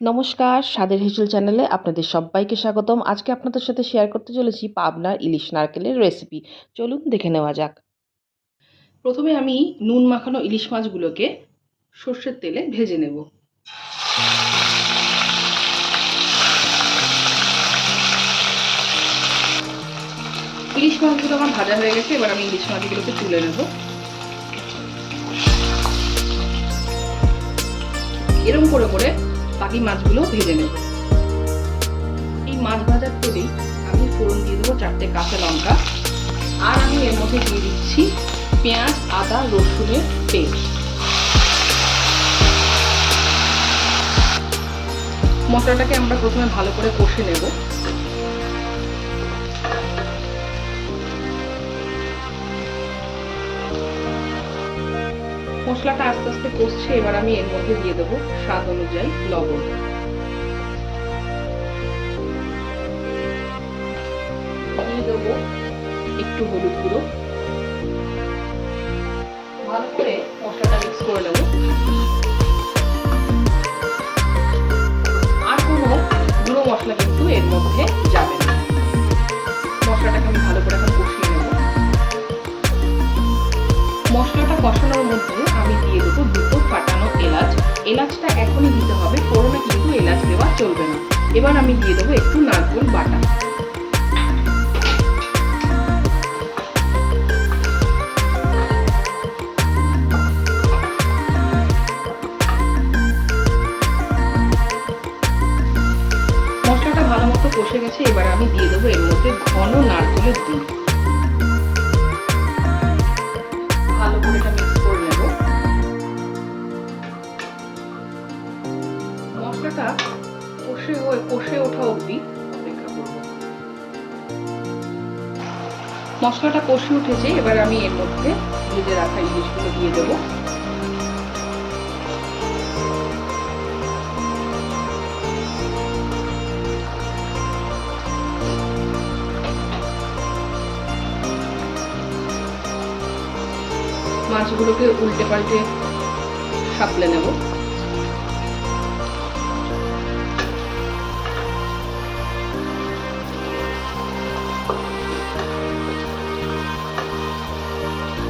নমস্কার, স্বাদের হেসেল চ্যানেলে আপনাদের সবাইকে স্বাগতম। আজকে আপনাদের সাথে শেয়ার করতে চলেছি পাবনার ইলিশ নারকেলের রেসিপি চলুন দেখে নেওয়া যাক। প্রথমে আমি নুন মাখানো ইলিশ মাছগুলোকে সর্ষের তেলে ভেজে নেব। ইলিশ মাছগুলো আমার ভাজা হয়ে গেছে, এবার আমি ইলিশ মাছগুলোকে তুলে নেব। এরকম করে করে বাকি মাছগুলো ভেজে নেব। এই মাছ ভাজার তেলেই আমি ফোড়ন দিয়ে দেবো চারটে কাঁচা লঙ্কা আর আমি এর মধ্যে দিয়ে দিচ্ছি পেঁয়াজ, আদা, রসুনের পেস্ট। মশলাটাকে আমরা প্রথমে ভালো করে কষে নেব। মশলাটা আস্তে আস্তে কষছে, এবার আমি এর মধ্যে দিয়ে দেবো স্বাদ অনুযায়ী লবণ। দিয়ে দেবো একটু হলুদ গুঁড়ো। ভালো করে মশলাটা মিক্স করে নেব। আর কোনো গুঁড়ো মশলা কিন্তু এর মধ্যে যাবে না। মশলাটাকে আমি ভালো করে এখন কষিয়ে নেব। মশলাটা কষানোর মধ্যে দিয়ে দেবো দুটো ফাটানো এলাচ, এলাচটা এখনই দিতে হবে ফোড়নে কিন্তু এলাচ দেওয়া চলবে না। এবার আমি দিয়ে দেবো একটু নারকোল বাটা। মশলাটা ভালো মতো কষে গেছে, এবার আমি দিয়ে দেবো এর মধ্যে ঘন নারকেলের দুধ মশলাটা কষে হয়ে কষে ওঠা অবধি অপেক্ষা করব। মশলাটা কষে উঠেছে, এবার আমি এর মধ্যে ভেজে রাখা ইলিশগুলো দিয়ে দেবো। মাছগুলোকে উল্টে পাল্টে সাপলে নেব।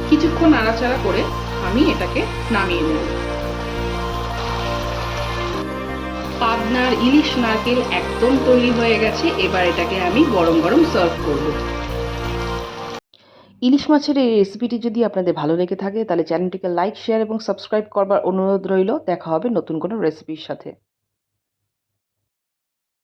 কিছুক্ষণ নাড়াচাড়া করে আমি এটাকে নামিয়ে নেব। পাবনার ইলিশ নারকেল একদম তৈরি হয়ে গেছে, এবার এটাকে আমি গরম গরম সার্ভ করব। ইলিশ মাছের এই রেসিপিটি যদি আপনাদের ভালো লেগে থাকে, তাহলে চ্যানেলটিকে লাইক, শেয়ার এবং সাবস্ক্রাইব করবার অনুরোধ রইল। দেখা হবে নতুন কোনো রেসিপির সাথে।